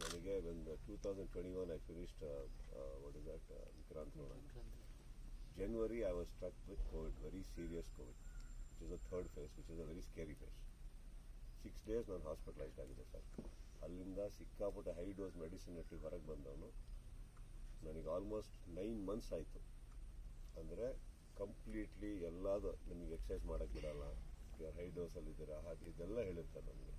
ನನಗೆ two thousand twenty one I finished what is that Vikrant January I was struck with COVID, very serious COVID, which is the third phase, which is a very scary phase. Six days ನಾನು hospitalised ಆಗಿದೆ sir ಅಲ್ಲಿಂದ ಸಿಕ್ಕಾಪಟ್ಟೆ high dose medicine ಇಟ್ಟು ಹೊರಗೆ ಬಂದವನು. ನನಗೆ almost nine months ಆಯಿತು. ಅಂದರೆ ಕಂಪ್ಲೀಟ್ಲಿ ಎಲ್ಲದು ನಿಮಗೆ ಎಕ್ಸಸೈಸ್ ಮಾಡೋಕ್ಕಿರಲ್ಲ ಹೈ ಡೋಸಲ್ಲಿದ್ದೀರಾ ಹಾಗೆ ಇದೆಲ್ಲ ಹೇಳಿರ್ತಾರೆ ನನಗೆ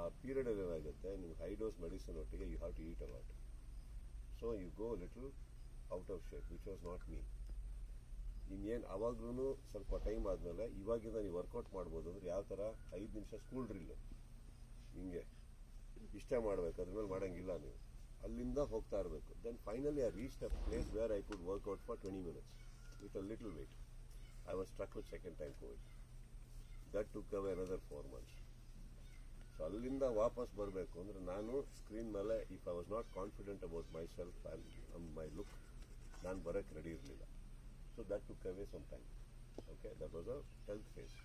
ಆ ಪೀರಿಯಡಲ್ಲಿ ಏನಾಗುತ್ತೆ, ನಿಮ್ಗೆ ಹೈ ಡೋಸ್ ಮೆಡಿಸಿನ್ ಒಟ್ಟಿಗೆ you have to eat about so you go little out of shape which was not me ಇನ್ನೇನು ಅವಾಗ್ಲೂ ಸ್ವಲ್ಪ ಟೈಮ್ ಆದಮೇಲೆ ಇವಾಗಿಂದ ನೀವು ವರ್ಕೌಟ್ ಮಾಡ್ಬೋದು ಅಂದ್ರೆ ಯಾವ ಥರ ಐದು ನಿಮಿಷ ಸ್ಕೂಲ್ ಡ್ರಿಲ್ ಹಿಂಗೆ. ಇಷ್ಟ ಮಾಡಬೇಕು, ಅದ್ರ ಮೇಲೆ ಮಾಡಂಗಿಲ್ಲ ನೀವು. ಅಲ್ಲಿಂದ ಹೋಗ್ತಾ ಇರಬೇಕು. Then finally I reach the place where I could work out for twenty minutes with a little weight I was struck with second time Covid that took away another four months ಅಲ್ಲಿಂದ ವಾಪಸ್ ಬರಬೇಕು ಅಂದ್ರೆ ನಾನು screen ಮೇಲೆ if I was not confident about myself and my look ನಾನು ಬರೋಕ್ಕೆ ready ಇರಲಿಲ್ಲ. So that took away some time okay that was a health phase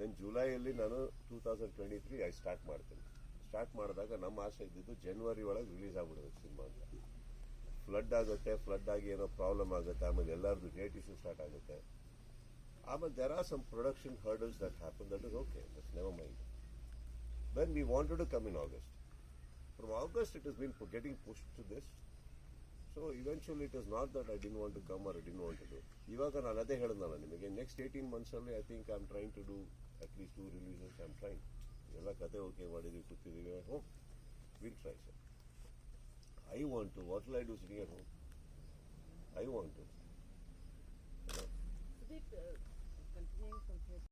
then ಜುಲೈಯಲ್ಲಿ ನಾನು two thousand twenty three I start ಮಾಡ್ತೀನಿ. Start ಮಾಡಿದಾಗ ನಮ್ಮ ಆಸೆ ಇದ್ದಿದ್ದು ಜನವರಿ ಒಳಗೆ ರಿಲೀಸ್ ಆಗಿಬಿಡೋದು ಸಿನಿಮಾ ಅಂತ ಫ್ಲಡ್ ಆಗುತ್ತೆ ಫ್ಲಡ್ ಆಗಿ ಏನೋ ಪ್ರಾಬ್ಲಮ್ ಆಗುತ್ತೆ, ಆಮೇಲೆ ಎಲ್ಲರದ್ದು ಡೇಟ್ ಇಶ್ಯೂ ಸ್ಟಾರ್ಟ್ ಆಗುತ್ತೆ. ಆಮೇಲೆ there are some production hurdles that happen that is okay that's never mind when we wanted to come in August from August it is been getting push to this so eventually it is not that I didn't want to come or I didn't want to do ಇವಾಗ ನಾನು ಅದೇ ಹೇಳಿದ್ನಲ್ಲ ನಿಮಗೆ next eighteen ಮಂತ್ಸಲ್ಲಿ I think I am trying to do at least two releases I am trying ಎಲ್ಲ ಕತೆ okay ಮಾಡಿದ್ವಿ ಕೂತಿದ್ದೀವಿ home will try sir I want to what I do sitting at home I want to Sudeep